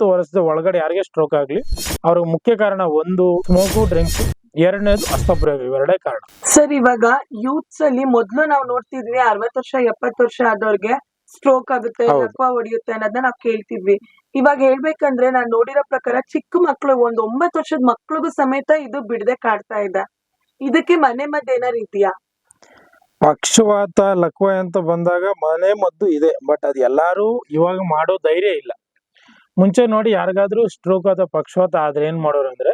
ಅರವತ್ತು ವರ್ಷದ ಒಳಗಡೆ ಯಾರಿಗೆ ಸ್ಟ್ರೋಕ್ ಆಗ್ಲಿ ಅವ್ರಿಗೆ ಮುಖ್ಯ ಕಾರಣ ಒಂದು ಸ್ಮೋಕು ಡ್ರಿಂಕ್ಸ್ ಎರಡನೇದು ಅಸ್ತಪ್ರಯೋಗ ಇವೆರಡೇ ಕಾರಣ. ಸರ್ ಇವಾಗ ಯೂತ್ಸ್ ಅಲ್ಲಿ ಮೊದ್ಲು ನಾವು ನೋಡ್ತಿದ್ವಿ ಅರವತ್ ವರ್ಷ ಎಪ್ಪತ್ ವರ್ಷ ಆದವ್ರಿಗೆ ಸ್ಟ್ರೋಕ್ ಆಗುತ್ತೆ ಹೌದು. ಲಕ್ವ ಹೊಡಿಯುತ್ತೆ ಅನ್ನೋದನ್ನ ನಾವ್ ಕೇಳ್ತಿದ್ವಿ. ಇವಾಗ ಹೇಳ್ಬೇಕಂದ್ರೆ ನಾನ್ ನೋಡಿರೋ ಪ್ರಕಾರ ಚಿಕ್ಕ ಮಕ್ಳು ಒಂದ್ ಒಂಬತ್ ವರ್ಷದ ಮಕ್ಳಿಗೂ ಸಮೇತ ಇದು ಬಿಡದೆ ಕಾಡ್ತಾ ಇದೆ. ಇದಕ್ಕೆ ಮನೆ ಮದ್ದು ಏನಾರು ಇದೆಯಾ? ಪಕ್ಷವಾತ ಲಕ್ವ ಅಂತ ಬಂದಾಗ ಮನೆ ಮದ್ದು ಇದೆ ಬಟ್ ಅದು ಎಲ್ಲಾರು ಇವಾಗ ಮಾಡೋ ಧೈರ್ಯ ಇಲ್ಲ. ಮುಂಚೆ ನೋಡಿ ಯಾರಿಗಾದ್ರೂ ಸ್ಟ್ರೋಕ್ ಅಥವಾ ಪಕ್ಷವಾತ ಆದ್ರೆ ಏನ್ ಮಾಡೋರು ಅಂದ್ರೆ,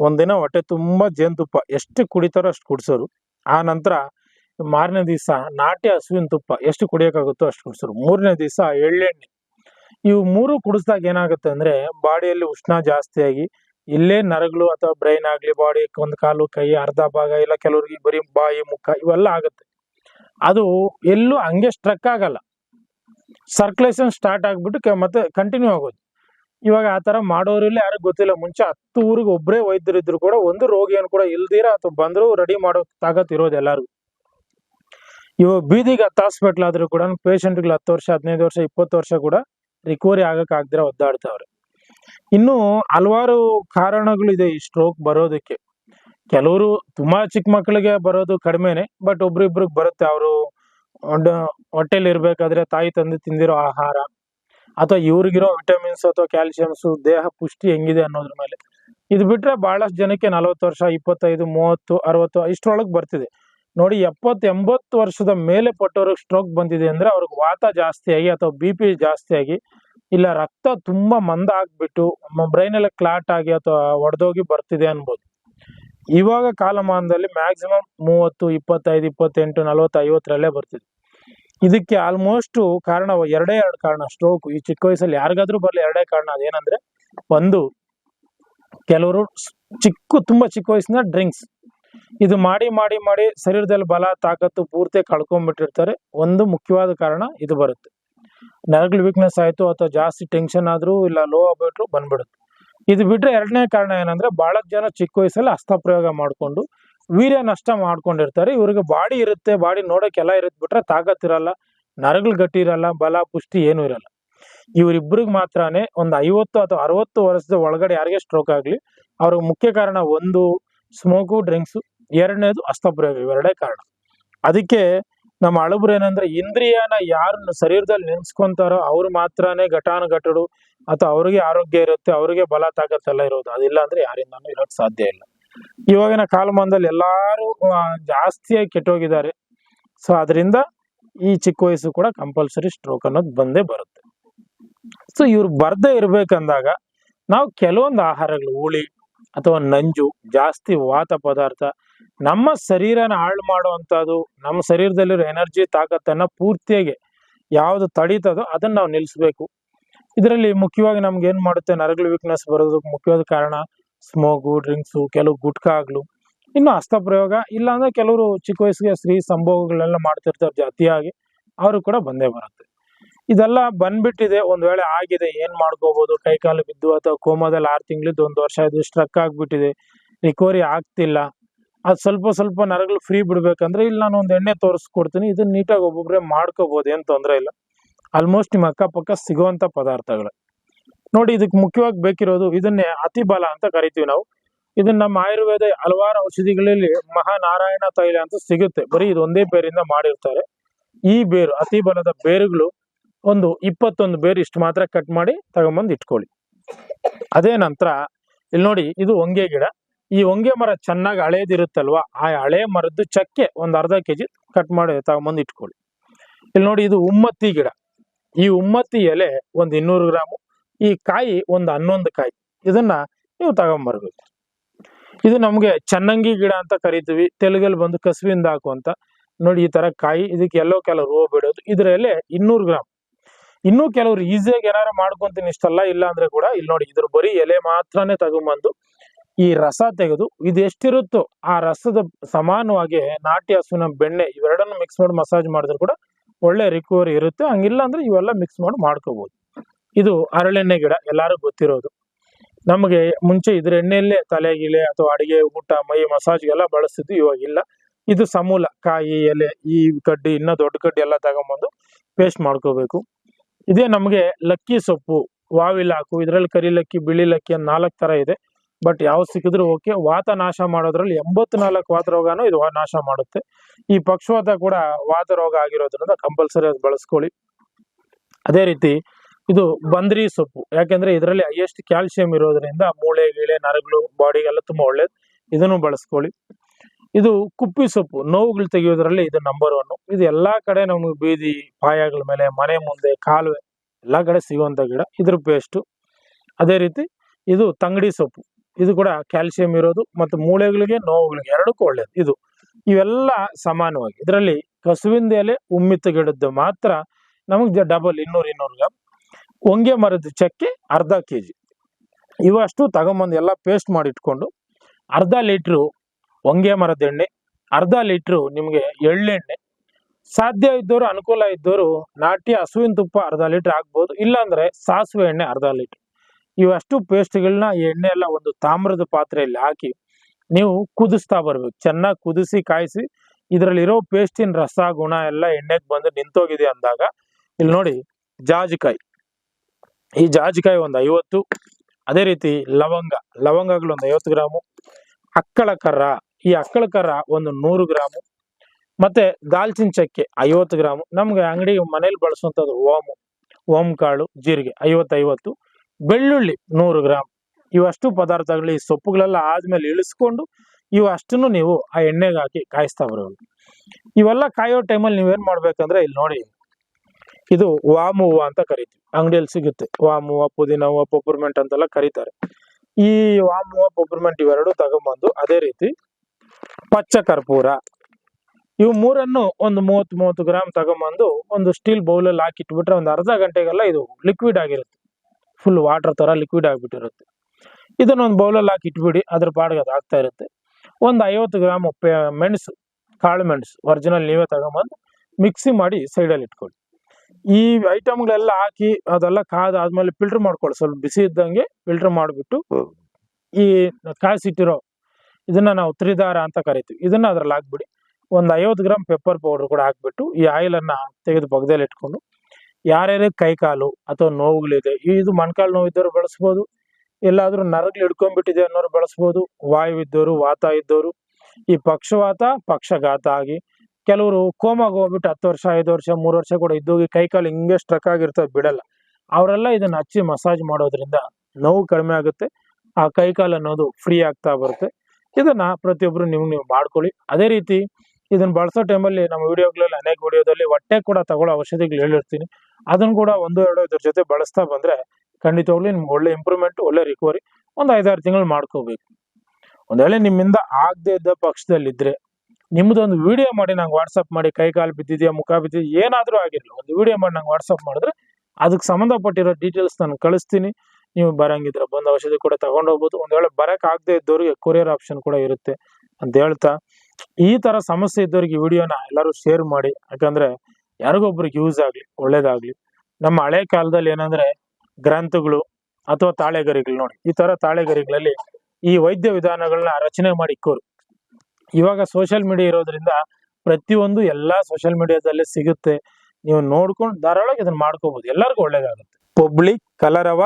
ಒಂದಿನ ಹೊಟ್ಟೆ ತುಂಬಾ ಜೇನುತುಪ್ಪ, ಎಷ್ಟು ಕುಡಿತಾರೋ ಅಷ್ಟು ಕುಡಿಸೋರು. ಆ ನಂತರ ಮಾರನೇ ದಿವಸ ನಾಟಿ ಹಸುವಿನ ತುಪ್ಪ, ಎಷ್ಟು ಕುಡಿಯೋಕ್ಕಾಗುತ್ತೋ ಅಷ್ಟು ಕುಡಿಸೋರು. ಮೂರನೇ ದಿವಸ ಎಳ್ಳೆಣ್ಣೆ. ಇವು ಮೂರು ಕುಡಿಸ್ದಾಗ ಏನಾಗುತ್ತೆ ಅಂದ್ರೆ, ಬಾಡಿಯಲ್ಲಿ ಉಷ್ಣ ಜಾಸ್ತಿಯಾಗಿ, ಇಲ್ಲೇ ನರಗಳು ಅಥವಾ ಬ್ರೈನ್ ಆಗ್ಲಿ ಬಾಡಿ ಒಂದು ಕಾಲು, ಕೈ, ಅರ್ಧ ಭಾಗ, ಇಲ್ಲ ಕೆಲವ್ರಿಗೆ ಬರೀ ಬಾಯಿ, ಮುಖ, ಇವೆಲ್ಲ ಆಗುತ್ತೆ. ಅದು ಎಲ್ಲೂ ಹಂಗೆ ಸ್ಟ್ರಕ್ ಆಗಲ್ಲ. ಸರ್ಕ್ಯುಲೇಷನ್ ಸ್ಟಾರ್ಟ್ ಆಗ್ಬಿಟ್ಟು ಮತ್ತೆ ಕಂಟಿನ್ಯೂ ಆಗೋದು. ಇವಾಗ ಆ ತರ ಮಾಡೋರಿಲ್ಲ ಯಾರಿಗೂ ಗೊತ್ತಿಲ್ಲ. ಮುಂಚೆ ಹತ್ತು ಊರಿಗೆ ಒಬ್ಬರೇ ವೈದ್ಯರಿದ್ರು ಕೂಡ ಒಂದು ರೋಗಿಯನ್ನು ಕೂಡ ಇಲ್ದಿರ ಅಥವಾ ಬಂದ್ರು ರೆಡಿ ಮಾಡೋ ತಾಕತ್ ಇರೋದು ಎಲ್ಲರಿಗೂ. ಇವಾಗ ಬೀದಿಗೆ ಹತ್ತು ಹಾಸ್ಪಿಟ್ಲ್ ಆದ್ರೂ ಕೂಡ ಪೇಷಂಟ್ಗಳು ಹತ್ತು ವರ್ಷ, ಹದಿನೈದು ವರ್ಷ, ಇಪ್ಪತ್ತು ವರ್ಷ ಕೂಡ ರಿಕವರಿ ಆಗಕ್ಕೆ ಆಗದಿರ ಒದ್ದಾಡ್ತಾವ್ರೆ. ಇನ್ನು ಹಲವಾರು ಕಾರಣಗಳು ಇದೆ ಈ ಸ್ಟ್ರೋಕ್ ಬರೋದಕ್ಕೆ. ಕೆಲವರು ತುಂಬಾ ಚಿಕ್ಕ ಮಕ್ಕಳಿಗೆ ಬರೋದು ಕಡಿಮೆನೆ ಬಟ್ ಒಬ್ರಿಬ್ರಿಗೆ ಬರುತ್ತೆ. ಅವರು ಹೊಟ್ಟೆಲಿ ಇರ್ಬೇಕಾದ್ರೆ ತಾಯಿ, ತಂದೆ ತಿಂದಿರೋ ಆಹಾರ ಅಥವಾ ಇವ್ರಿಗಿರೋ ವಿಟಮಿನ್ಸ್ ಅಥವಾ ಕ್ಯಾಲ್ಸಿಯಮ್ಸ್ ದೇಹ ಪುಷ್ಟಿ ಹೆಂಗಿದೆ ಅನ್ನೋದ್ರ ಮೇಲೆ. ಇದು ಬಿಟ್ರೆ ಬಹಳಷ್ಟು ಜನಕ್ಕೆ ನಲವತ್ತು ವರ್ಷ, ಇಪ್ಪತ್ತೈದು, ಮೂವತ್ತು, ಅರವತ್ತು ಇಷ್ಟರೊಳಗೆ ಬರ್ತಿದೆ. ನೋಡಿ ಎಪ್ಪತ್ತು ಎಂಬತ್ತು ವರ್ಷದ ಮೇಲೆ ಪಟ್ಟವ್ರಿಗೆ ಸ್ಟ್ರೋಕ್ ಬಂದಿದೆ ಅಂದ್ರೆ ಅವ್ರಿಗೆ ವಾತ ಜಾಸ್ತಿಯಾಗಿ ಅಥವಾ ಬಿ ಪಿ ಜಾಸ್ತಿಯಾಗಿ ಇಲ್ಲ ರಕ್ತ ತುಂಬಾ ಮಂದ ಆಗ್ಬಿಟ್ಟು ಬ್ರೈನ್ ಎಲ್ಲ ಕ್ಲಾಟ್ ಆಗಿ ಅಥವಾ ಒಡೆದೋಗಿ ಬರ್ತಿದೆ ಅನ್ಬೋದು. ಇವಾಗ ಕಾಲಮಾನದಲ್ಲಿ ಮ್ಯಾಕ್ಸಿಮಮ್ ಮೂವತ್ತು, ಇಪ್ಪತ್ತೈದು, ಇಪ್ಪತ್ತೆಂಟು ನಲವತ್ತು ಐವತ್ತರಲ್ಲೇ ಬರ್ತಿದೆ. ಇದಕ್ಕೆ ಆಲ್ಮೋಸ್ಟ್ ಕಾರಣ ಎರಡೇ ಎರಡು ಕಾರಣ. ಸ್ಟ್ರೋಕ್ ಈ ಚಿಕ್ಕ ವಯಸ್ಸಲ್ಲಿ ಯಾರಿಗಾದ್ರೂ ಬರಲಿ ಎರಡೇ ಕಾರಣ. ಅದೇನಂದ್ರೆ, ಒಂದು, ಕೆಲವರು ಚಿಕ್ಕ, ತುಂಬಾ ಚಿಕ್ಕ ವಯಸ್ಸಿನ ಡ್ರಿಂಕ್ಸ್ ಇದು ಮಾಡಿ ಮಾಡಿ ಮಾಡಿ ಶರೀರದಲ್ಲಿ ಬಲ, ತಾಕತ್ತು, ಪೂರ್ತಿ ಕಳ್ಕೊಂಡ್ಬಿಟ್ಟಿರ್ತಾರೆ ಒಂದು ಮುಖ್ಯವಾದ ಕಾರಣ ಇದು ಬರುತ್ತೆ. ನರಗಳು ವೀಕ್ನೆಸ್ ಆಯ್ತು ಅಥವಾ ಜಾಸ್ತಿ ಟೆನ್ಷನ್ ಆದ್ರೂ ಇಲ್ಲ ಲೋ ಆಗ್ಬಿಟ್ರು ಬಂದ್ಬಿಡುತ್ತೆ. ಇದು ಬಿಟ್ರೆ ಎರಡನೇ ಕಾರಣ ಏನಂದ್ರೆ ಬಹಳ ಜನ ಚಿಕ್ಕ ವಯಸ್ಸಲ್ಲಿ ಹಸ್ತಪ್ರಯೋಗ ಮಾಡ್ಕೊಂಡು ವೀರ್ಯ ನಷ್ಟ ಮಾಡ್ಕೊಂಡಿರ್ತಾರೆ. ಇವ್ರಿಗೆ ಬಾಡಿ ಇರುತ್ತೆ, ಬಾಡಿ ನೋಡೋಕೆಲ್ಲ ಇರುತ್ತೆ, ಬಿಟ್ರೆ ತಾಕತ್ತಿರಲ್ಲ ನರಗಳು ಗಟ್ಟಿ ಇರಲ್ಲ, ಬಲ, ಪುಷ್ಟಿ ಏನೂ ಇರಲ್ಲ. ಇವರಿಬ್ಬರಿಗೆ ಮಾತ್ರನೇ ಒಂದು ಐವತ್ತು ಅಥವಾ ಅರವತ್ತು ವರ್ಷದ ಒಳಗಡೆ ಯಾರಿಗೆ ಸ್ಟ್ರೋಕ್ ಆಗಲಿ, ಅವ್ರಿಗೆ ಮುಖ್ಯ ಕಾರಣ ಒಂದು ಸ್ಮೋಕು ಡ್ರಿಂಕ್ಸ್ ಎರಡನೇದು ಅಸ್ತಪ್ರಯೋಗ, ಇವೆರಡೇ ಕಾರಣ. ಅದಕ್ಕೆ ನಮ್ಮ ಅಳಬ್ರು ಏನಂದ್ರೆ, ಇಂದ್ರಿಯನ ಯಾರು ಶರೀರದಲ್ಲಿ ನೆನ್ಸ್ಕೊಂತಾರೋ ಅವ್ರು ಮಾತ್ರನೇ ಘಟಾನುಘಟಡು ಅಥವಾ ಅವ್ರಿಗೆ ಆರೋಗ್ಯ ಇರುತ್ತೆ, ಅವ್ರಿಗೆ ಬಲ ತಾಕತ್ತೆಲ್ಲ ಇರೋದು. ಅದಿಲ್ಲ ಅಂದ್ರೆ ಯಾರಿಂದಾನು ಇರೋಕ್ ಸಾಧ್ಯ ಇಲ್ಲ. ಇವಾಗಿನ ಕಾಲಮಾನದಲ್ಲಿ ಎಲ್ಲಾರು ಜಾಸ್ತಿಯಾಗಿ ಕೆಟ್ಟೋಗಿದ್ದಾರೆ. ಸೊ ಅದರಿಂದ ಈ ಚಿಕ್ಕ ವಯಸ್ಸು ಕೂಡ ಕಂಪಲ್ಸರಿ ಸ್ಟ್ರೋಕ್ ಅನ್ನೋದು ಬಂದೇ ಬರುತ್ತೆ. ಸೊ ಇವ್ರು ಬರ್ದೇ ಇರಬೇಕಂದಾಗ ನಾವು ಕೆಲವೊಂದು ಆಹಾರಗಳು, ಹುಳಿ ಅಥವಾ ನಂಜು, ಜಾಸ್ತಿ ವಾತ ಪದಾರ್ಥ, ನಮ್ಮ ಶರೀರನ ಹಾಳು ಮಾಡುವಂಥದ್ದು, ನಮ್ಮ ಶರೀರದಲ್ಲಿರೋ ಎನರ್ಜಿ, ತಾಕತ್ತನ್ನ ಪೂರ್ತಿಯಾಗಿ ಯಾವುದು ತಡೀತದೋ ಅದನ್ನ ನಾವು ನಿಲ್ಲಿಸ್ಬೇಕು ಇದರಲ್ಲಿ ಮುಖ್ಯವಾಗಿ ನಮ್ಗೆ ಏನ್ ಮಾಡುತ್ತೆ, ನರಗಳು ವೀಕ್ನೆಸ್ ಬರೋದಕ್ಕೆ ಮುಖ್ಯವಾದ ಕಾರಣ ಸ್ಮೋಕು ಡ್ರಿಂಕ್ಸು ಕೆಲವು ಗುಟ್ಕಾಗ್ಲು ಇನ್ನು ಹಸ್ತಪ್ರಯೋಗ ಇಲ್ಲ ಅಂದ್ರೆ ಕೆಲವರು ಚಿಕ್ಕ ವಯಸ್ಸಿಗೆ ಸ್ತ್ರೀ ಸಂಭೋಗಗಳೆಲ್ಲ ಮಾಡ್ತಿರ್ತಾರೆ ಅತಿಯಾಗಿ ಅವರು ಕೂಡ ಬಂದೇ ಬರುತ್ತೆ. ಇದೆಲ್ಲ ಬಂದ್ಬಿಟ್ಟಿದೆ, ಒಂದ್ ವೇಳೆ ಆಗಿದೆ, ಏನ್ ಮಾಡ್ಕೋಬಹುದು ಕೈ ಕಾಲು ಬಿದ್ದು ಅಥವಾ ಕೋಮದಲ್ಲಿ ಆರು ತಿಂಗಳಿದ್ದು ಒಂದು ವರ್ಷ ಇದು ಸ್ಟ್ರಕ್ ಆಗ್ಬಿಟ್ಟಿದೆ, ರಿಕವರಿ ಆಗ್ತಿಲ್ಲ. ಅದು ಸ್ವಲ್ಪ ಸ್ವಲ್ಪ ನರಗಳು ಫ್ರೀ ಬಿಡ್ಬೇಕಂದ್ರೆ, ಇಲ್ಲಿ, ನಾನು ಒಂದು ಎಣ್ಣೆ ತೋರಿಸ್ಕೊಡ್ತೀನಿ ಇದನ್ನ ನೀಟಾಗಿ ಒಬ್ಬೊಬ್ರೆ ಮಾಡ್ಕೋಬಹುದು ಏನ್ ತೊಂದರೆ ಇಲ್ಲ. ಆಲ್ಮೋಸ್ಟ್ ನಿಮ್ಮ ಅಕ್ಕಪಕ್ಕ ಸಿಗುವಂತ ಪದಾರ್ಥಗಳು. ನೋಡಿ ಇದಕ್ಕೆ ಮುಖ್ಯವಾಗಿ ಬೇಕಿರೋದು ಇದನ್ನೇ ಅತಿ ಬಲ ಅಂತ ಕರಿತೀವಿ ನಾವು. ಇದನ್ನ ನಮ್ಮ ಆಯುರ್ವೇದ ಹಲವಾರು ಔಷಧಿಗಳಲ್ಲಿ ಮಹಾನಾರಾಯಣ ತೈಲ ಅಂತ ಸಿಗುತ್ತೆ. ಬರೀ ಇದು ಒಂದೇ ಬೇರಿಂದ ಮಾಡಿರ್ತಾರೆ. ಈ ಬೇರು, ಅತಿ ಬಲದ ಬೇರುಗಳು ಒಂದು ಇಪ್ಪತ್ತೊಂದು ಬೇರು ಇಷ್ಟು ಮಾತ್ರ ಕಟ್ ಮಾಡಿ ತಗೊಂಬಂದು ಇಟ್ಕೊಳ್ಳಿ. ಅದೇ ನಂತರ ಇಲ್ಲಿ ನೋಡಿ ಇದು ಹೊಂಗೆ ಗಿಡ. ಈ ಹೊಂಗೆ ಮರ ಚೆನ್ನಾಗಿ ಹಳೇದಿರುತ್ತಲ್ವಾ? ಆ ಹಳೆ ಮರದ್ದು ಚಕ್ಕೆ ಒಂದು ಅರ್ಧ ಕೆಜಿ ಕಟ್ ಮಾಡಿ ತಗೊಂಬಂದು ಇಟ್ಕೊಳ್ಳಿ. ಇಲ್ಲಿ ನೋಡಿ ಇದು ಉಮ್ಮತ್ತಿ ಗಿಡ. ಈ ಉಮ್ಮತ್ತಿ ಎಲೆ ಒಂದು ಇನ್ನೂರು ಗ್ರಾಮು. ಈ ಕಾಯಿ ಒಂದು ಹನ್ನೊಂದು ಕಾಯಿ. ಇದನ್ನ ನೀವು ತಗೊಂಬರ್ಬೇಕು. ಇದು ನಮ್ಗೆ ಚನ್ನಂಗಿ ಗಿಡ ಅಂತ ಕರಿತೀವಿ. ತೆಲುಗಲ್ಲಿ ಬಂದು ಕಸುವಿಂದ ಹಾಕುವಂತ. ನೋಡಿ ಈ ತರ ಕಾಯಿ, ಇದಕ್ಕೆ ಎಲ್ಲೋ ಕೆಲವರು ಹೂವು ಬಿಡೋದು. ಇದರಲ್ಲಿ ಇನ್ನೂರು ಗ್ರಾಮ್. ಇನ್ನೂ ಕೆಲವರು ಈಸಿಯಾಗಿ ಏನಾರು ಮಾಡ್ಕೊಂತೀನಿ, ಇಷ್ಟಲ್ಲ ಇಲ್ಲ ಅಂದ್ರೆ ಕೂಡ ಇಲ್ಲಿ ನೋಡಿ ಇದ್ರ ಬರೀ ಎಲೆ ಮಾತ್ರನೇ ತಗೊಂಬಂದು ಈ ರಸ ತೆಗೆದು ಇದು ಎಷ್ಟಿರುತ್ತೋ ಆ ರಸದ ಸಮಾನವಾಗಿ ನಾಟಿ ಹಸುವಿನ ಬೆಣ್ಣೆ ಇವೆರಡನ್ನು ಮಿಕ್ಸ್ ಮಾಡಿ ಮಸಾಜ್ ಮಾಡಿದ್ರು ಕೂಡ ಒಳ್ಳೆ ರಿಕವರಿ ಇರುತ್ತೆ. ಹಂಗಿಲ್ಲ ಅಂದ್ರೆ ಇವೆಲ್ಲ ಮಿಕ್ಸ್ ಮಾಡಿ ಮಾಡ್ಕೋಬಹುದು ಇದು ಹರಳೆಣ್ಣೆ ಗಿಡ ಎಲ್ಲಾರು ಗೊತ್ತಿರೋದು. ನಮಗೆ ಮುಂಚೆ ಇದ್ರ ಎಣ್ಣೆಯಲ್ಲೇ ತಲೆ ಗಿಳೆ ಅಥವಾ ಅಡಿಗೆ, ಊಟ, ಮೈ ಮಸಾಜ್ಗೆಲ್ಲ ಇವಾಗ ಇಲ್ಲ. ಇದು ಸಮೂಲ, ಕಾಯಿ, ಎಲೆ, ಈ ಕಡ್ಡಿ, ಇನ್ನ ದೊಡ್ಡ ಕಡ್ಡಿ ಎಲ್ಲ ತಗೊಂಬಂದು ಪೇಸ್ಟ್ ಮಾಡ್ಕೋಬೇಕು. ಇದೇ ನಮಗೆ ಲಕ್ಕಿ ಸೊಪ್ಪು ವಾವಿಲಾಕು ಇದರಲ್ಲಿ ಕರಿಲಕ್ಕಿ ಬಿಳಿಲಕ್ಕಿ ಅಂತ ನಾಲ್ಕು ತರ ಇದೆ. ಬಟ್ ಯಾವ ಸಿಕ್ಕಿದ್ರು ಓಕೆ. ವಾತ ನಾಶ ಮಾಡೋದ್ರಲ್ಲಿ ಎಂಬತ್ ನಾಲ್ಕು ವಾತ ರೋಗನೂ ಇದು ನಾಶ ಮಾಡುತ್ತೆ. ಈ ಪಕ್ಷವಾತ ಕೂಡ ವಾತ ರೋಗ ಆಗಿರೋದ್ರಿಂದ ಕಂಪಲ್ಸರಿ ಅದು ಬಳಸ್ಕೊಳ್ಳಿ. ಅದೇ ರೀತಿ ಇದು ಬಂದ್ರಿ ಸೊಪ್ಪು. ಯಾಕೆಂದ್ರೆ ಇದರಲ್ಲಿ ಹೈಯೆಸ್ಟ್ ಕ್ಯಾಲ್ಸಿಯಂ ಇರೋದ್ರಿಂದ ಮೂಳೆ, ಗೀಳೆ, ನರಗಳು ಬಾಡಿಗೆಲ್ಲ ತುಂಬಾ ಒಳ್ಳೇದು. ಇದನ್ನು ಬಳಸ್ಕೊಳ್ಳಿ. ಇದು ಕುಪ್ಪಿ ಸೊಪ್ಪು. ನೋವುಗಳು ತೆಗೆಯೋದ್ರಲ್ಲಿ ಇದು ನಂಬರ್ ಒನ್ ಇದು ಎಲ್ಲಾ ಕಡೆ ನಮ್ಗೆ ಬೀದಿ, ಪಾಯಗಳ ಮೇಲೆ, ಮನೆ ಮುಂದೆ, ಕಾಲುವೆ ಎಲ್ಲಾ ಕಡೆ ಸಿಗುವಂತ ಗಿಡ. ಇದ್ರ ಪೇಸ್ಟು ಅದೇ ರೀತಿ ಇದು ತಂಗಡಿ ಸೊಪ್ಪು. ಇದು ಕೂಡ ಕ್ಯಾಲ್ಸಿಯಂ ಇರೋದು ಮತ್ತು ಮೂಳೆಗಳಿಗೆ ನೋವುಗಳಿಗೆ ಎರಡಕ್ಕೂ ಒಳ್ಳೇದು. ಇದು ಇವೆಲ್ಲ ಸಮಾನವಾಗಿ. ಇದರಲ್ಲಿ ಕಸುವಿಂದ ಎಲೆ ಉಮ್ಮಿತ್ತ ಗಿಡದ್ದು ಮಾತ್ರ ನಮಗೆ ಡಬಲ್ ಇನ್ನೂರು ಇನ್ನೂರು ಗ್ರಾಮ್ ಹೊಂಗೆ ಮರದ ಚಕ್ಕೆ ಅರ್ಧ ಕೆ ಜಿ ಇವಷ್ಟು ತಗೊಂಬಂದು ಎಲ್ಲ ಪೇಸ್ಟ್ ಮಾಡಿ ಇಟ್ಕೊಂಡು ಅರ್ಧ ಲೀಟ್ರು ಹೊಂಗೆ ಮರದ ಎಣ್ಣೆ, ಅರ್ಧ ಲೀಟ್ರು ನಿಮಗೆ ಎಳ್ಳೆಣ್ಣೆ. ಸಾಧ್ಯ ಇದ್ದವರು ಅನುಕೂಲ ಇದ್ದವರು ನಾಟಿ ಹಸುವಿನ ತುಪ್ಪ ಅರ್ಧ ಲೀಟ್ರ್ ಹಾಕ್ಬೋದು, ಇಲ್ಲಾಂದ್ರೆ ಸಾಸಿವೆ ಎಣ್ಣೆ ಅರ್ಧ ಲೀಟ್ರ್. ಇವಷ್ಟು ಪೇಸ್ಟ್ಗಳನ್ನ ಈ ಎಣ್ಣೆ ಎಲ್ಲ ಒಂದು ತಾಮ್ರದ ಪಾತ್ರೆಯಲ್ಲಿ ಹಾಕಿ ನೀವು ಕುದಿಸ್ತಾ ಬರ್ಬೇಕು. ಚೆನ್ನಾಗಿ ಕುದಿಸಿ, ಕಾಯಿಸಿ, ಇದರಲ್ಲಿರೋ ಪೇಸ್ಟಿನ ರಸ, ಗುಣ ಎಲ್ಲ ಎಣ್ಣೆಗೆ ಬಂದು ನಿಂತೋಗಿದೆ ಅಂದಾಗ, ಇಲ್ಲಿ ನೋಡಿ ಜಾಜಿಕಾಯಿ. ಈ ಜಾಜಿಕಾಯಿ ಒಂದು ಐವತ್ತು, ಅದೇ ರೀತಿ ಲವಂಗ, ಲವಂಗಗಳು ಒಂದು ಐವತ್ತು ಗ್ರಾಮು, ಅಕ್ಕಳ ಕರ್ರ, ಈ ಅಕ್ಕಳ ಕರ್ರ ಒಂದು ನೂರು ಗ್ರಾಮು, ಮತ್ತೆ ದಾಲ್ಚಿನ ಚಕ್ಕೆ ಐವತ್ತು ಗ್ರಾಮು, ನಮ್ಗೆ ಅಂಗಡಿ ಮನೇಲಿ ಬಳಸುವಂಥದ್ದು ಓಮು ಓಮ್ ಕಾಳು ಜೀರಿಗೆ ಐವತ್ತೈವತ್ತು, ಬೆಳ್ಳುಳ್ಳಿ ನೂರು ಗ್ರಾಮ್, ಇವಷ್ಟು ಪದಾರ್ಥಗಳು ಈ ಸೊಪ್ಪುಗಳೆಲ್ಲ ಆದ್ಮೇಲೆ ಇಳಿಸ್ಕೊಂಡು ಇವು ಅಷ್ಟನ್ನು ನೀವು ಆ ಎಣ್ಣೆಗೆ ಹಾಕಿ ಕಾಯಿಸ್ತಾ ಬರೋದು. ಇವೆಲ್ಲ ಕಾಯೋ ಟೈಮಲ್ಲಿ ನೀವೇನ್ ಮಾಡ್ಬೇಕಂದ್ರೆ ಇಲ್ಲಿ ನೋಡಿ ಇದು ವಾಮು ಅಂತ ಕರಿತೀವಿ. ಅಂಗಡಿಯಲ್ಲಿ ಸಿಗುತ್ತೆ. ವಾಮು ಹೂವು ಪುದೀನ ಹೂವು ಪೊಪರ್ಮೆಂಟ್ ಅಂತೆಲ್ಲ ಕರೀತಾರೆ. ಈ ವಾಮು ಹೂವು ಪೊಪರ್ಮೆಂಟ್ ಇವೆರಡು ತಗೊಂಬಂದು ಅದೇ ರೀತಿ ಪಚ್ಚ ಕರ್ಪೂರ. ಇವು ಮೂರನ್ನು ಒಂದು ಮೂವತ್ತು ಮೂವತ್ತು ಗ್ರಾಮ್ ತಗೊಂಬಂದು ಒಂದು ಸ್ಟೀಲ್ ಬೌಲಲ್ಲಿ ಹಾಕಿಟ್ಬಿಟ್ರೆ ಒಂದು ಅರ್ಧ ಗಂಟೆಗೆಲ್ಲ ಇದು ಲಿಕ್ವಿಡ್ ಆಗಿರುತ್ತೆ. ಫುಲ್ ವಾಟರ್ ತರ ಲಿಕ್ವಿಡ್ ಆಗಿಬಿಟ್ಟಿರುತ್ತೆ. ಇದನ್ನ ಒಂದು ಬೌಲಲ್ಲಿ ಹಾಕಿ ಇಟ್ಬಿಡಿ ಅದ್ರ ಪಾಡಿಗೆ ಅದು ಆಗ್ತಾ ಇರುತ್ತೆ. ಒಂದು ಐವತ್ತು ಗ್ರಾಮ್ ಮೆಣಸು, ಕಾಳು ಮೆಣಸು ಒರಿಜಿನಲ್ ನೀವೇ ತಗೊಂಬಂದು ಮಿಕ್ಸಿ ಮಾಡಿ ಸೈಡಲ್ಲಿ ಇಟ್ಕೊಳ್ಳಿ. ಈ ಐಟಮ್ಗಳೆಲ್ಲ ಹಾಕಿ ಅದೆಲ್ಲ ಕಾದಾದ್ಮೇಲೆ ಫಿಲ್ಟರ್ ಮಾಡ್ಕೊಳ್ಳಿ. ಸ್ವಲ್ಪ ಬಿಸಿ ಇದ್ದಂಗೆ ಫಿಲ್ಟರ್ ಮಾಡಿಬಿಟ್ಟು ಈ ಕಾಯಿಸಿಟ್ಟಿರೋ ಇದನ್ನ ನಾವು ತ್ರಿದಾರ ಅಂತ ಕರಿತೀವಿ. ಇದನ್ನ ಅದ್ರಲ್ಲಿ ಹಾಕ್ಬಿಡಿ. ಒಂದು ಐವತ್ತು ಗ್ರಾಮ್ ಪೆಪ್ಪರ್ ಪೌಡರ್ ಕೂಡ ಹಾಕ್ಬಿಟ್ಟು ಈ ಆಯಿಲನ್ನ ತೆಗೆದು ಪಕ್ಕದಲ್ಲಿ ಇಟ್ಕೊಂಡು ಯಾರ್ಯಾರೇ ಕೈ ಕಾಲು ಅಥವಾ ನೋವುಗಳಿದೆ ಇದು ಮಣ್ಕಾಲು ನೋವು ಇದ್ದವರು ಬಳಸ್ಬೋದು ಎಲ್ಲಾದ್ರೂ ನರಗಳು ಹಿಡ್ಕೊಂಡ್ಬಿಟ್ಟಿದೆ ಅನ್ನೋರು ಬಳಸ್ಬೋದು ವಾಯು ಇದ್ದವರು ವಾತ ಇದ್ದವರು ಈ ಪಕ್ಷವಾತ ಪಕ್ಷಘಾತ ಆಗಿ ಕೆಲವರು ಕೋಮಾಗ ಹೋಗ್ಬಿಟ್ಟು ಹತ್ತು ವರ್ಷ, ಐದು ವರ್ಷ, ಮೂರು ವರ್ಷ ಕೂಡ ಇದ್ದೋಗಿ ಕೈ ಕಾಲು ಹಿಂಗೆ ಸ್ಟ್ರಕ್ ಆಗಿರ್ತವೆ, ಬಿಡಲ್ಲ. ಅವರೆಲ್ಲ ಇದನ್ನ ಹಚ್ಚಿ ಮಸಾಜ್ ಮಾಡೋದ್ರಿಂದ ನೋವು ಕಡಿಮೆ ಆಗುತ್ತೆ. ಆ ಕೈ ಕಾಲು ಅನ್ನೋದು ಫ್ರೀ ಆಗ್ತಾ ಬರುತ್ತೆ. ಇದನ್ನ ಪ್ರತಿಯೊಬ್ರು ನೀವು ನೀವು ಮಾಡ್ಕೊಳ್ಳಿ. ಅದೇ ರೀತಿ ಇದನ್ನ ಬಳಸೋ ಟೈಮಲ್ಲಿ ನಮ್ಮ ವಿಡಿಯೋಗಳಲ್ಲಿ ಅನೇಕ ವಿಡಿಯೋದಲ್ಲಿ ಹೊಟ್ಟೆ ಕೂಡ ತಗೊಳ್ಳೋ ಔಷಧಿಗಳು ಹೇಳಿರ್ತೀನಿ. ಅದನ್ನ ಕೂಡ ಒಂದು, ಎರಡು ಇದ್ರ ಜೊತೆ ಬಳಸ್ತಾ ಬಂದ್ರೆ ಖಂಡಿತವಾಗ್ಲೂ ನಿಮ್ಗೆ ಒಳ್ಳೆ ಇಂಪ್ರೂವ್ಮೆಂಟ್, ಒಳ್ಳೆ ರಿಕವರಿ ಒಂದು ಐದಾರು ತಿಂಗಳು ಮಾಡ್ಕೋಬೇಕು. ಒಂದ್ ವೇಳೆ ನಿಮ್ಮಿಂದ ಆಗದೆ ಇದ್ದ ಪಕ್ಷದಲ್ಲಿದ್ರೆ ನಿಮ್ದೊಂದು ವಿಡಿಯೋ ಮಾಡಿ ನಂಗೆ ವಾಟ್ಸಪ್ ಮಾಡಿ, ಕೈ ಕಾಲು ಬಿದ್ದಿದ್ಯಾ, ಮುಖ ಬಿದ್ದಿದೆಯಾ, ಏನಾದರೂ ಆಗಿರಲಿ, ಒಂದು ವಿಡಿಯೋ ಮಾಡಿ ನಂಗೆ ವಾಟ್ಸಪ್ ಮಾಡಿದ್ರೆ ಅದಕ್ಕೆ ಸಂಬಂಧಪಟ್ಟಿರೋ ಡೀಟೇಲ್ಸ್ ನಾನು ಕಳಿಸ್ತೀನಿ. ನೀವು ಬರಂಗಿದ್ರೆ ಬಂದ ಔಷಧಿ ಕೂಡ ತಗೊಂಡು ಹೋಗ್ಬೋದು. ಒಂದು ವೇಳೆ ಬರಕ್ ಆಗದೆ ಇದ್ದವ್ರಿಗೆ ಕೊರಿಯರ್ ಆಪ್ಷನ್ ಕೂಡ ಇರುತ್ತೆ ಅಂತ ಹೇಳ್ತಾ, ಈ ತರ ಸಮಸ್ಯೆ ಇದ್ದವ್ರಿಗೆ ವಿಡಿಯೋನ ಎಲ್ಲರೂ ಶೇರ್ ಮಾಡಿ. ಯಾಕಂದ್ರೆ ಯಾರಿಗೊಬ್ರಿಗೆ ಯೂಸ್ ಆಗಲಿ, ಒಳ್ಳೇದಾಗಲಿ, ನಮ್ಮ ಹಳೆ ಕಾಲದಲ್ಲಿ ಏನಂದ್ರೆ ಗ್ರಂಥಗಳು ಅಥವಾ ತಾಳೆಗರಿಗಳು ನೋಡಿ, ಈ ತರ ತಾಳೆಗರಿಗಳಲ್ಲಿ ಈ ವೈದ್ಯ ವಿಧಾನಗಳನ್ನ ರಚನೆ ಮಾಡಿ ಇಕ್ಕೋರು. ಇವಾಗ ಸೋಷಿಯಲ್ ಮೀಡಿಯಾ ಇರೋದ್ರಿಂದ ಪ್ರತಿಯೊಂದು ಎಲ್ಲ ಸೋಷಿಯಲ್ ಮೀಡಿಯಾದಲ್ಲೇ ಸಿಗುತ್ತೆ. ನೀವು ನೋಡ್ಕೊಂಡು ಧಾರಾಳವಾಗಿ ಇದನ್ನ ಮಾಡ್ಕೋಬಹುದು ಎಲ್ಲರಿಗೂ ಒಳ್ಳೇದಾಗುತ್ತೆ. ಪಬ್ಲಿಕ್ ಕಲರವ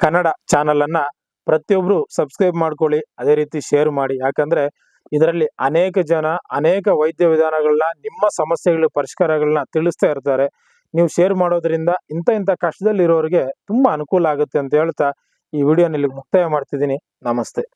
ಕನ್ನಡ ಚಾನಲ್ ಅನ್ನ ಪ್ರತಿಯೊಬ್ರು ಸಬ್ಸ್ಕ್ರೈಬ್ ಮಾಡ್ಕೊಳ್ಳಿ. ಅದೇ ರೀತಿ ಶೇರ್ ಮಾಡಿ. ಯಾಕಂದ್ರೆ ಇದರಲ್ಲಿ ಅನೇಕ ಜನ, ಅನೇಕ ವೈದ್ಯ ವಿಧಾನಗಳನ್ನ, ನಿಮ್ಮ ಸಮಸ್ಯೆಗಳ ಪರಿಷ್ಕಾರಗಳನ್ನ ತಿಳಿಸ್ತಾ ಇರ್ತಾರೆ. ನೀವು ಶೇರ್ ಮಾಡೋದ್ರಿಂದ ಇಂಥ ಇಂಥ ಕಷ್ಟದಲ್ಲಿರೋರಿಗೆ ತುಂಬಾ ಅನುಕೂಲ ಆಗುತ್ತೆ ಅಂತ ಹೇಳ್ತಾ ಈ ವಿಡಿಯೋನಲ್ಲಿ ಮುಕ್ತಾಯ ಮಾಡ್ತಿದ್ದೀನಿ. ನಮಸ್ತೆ.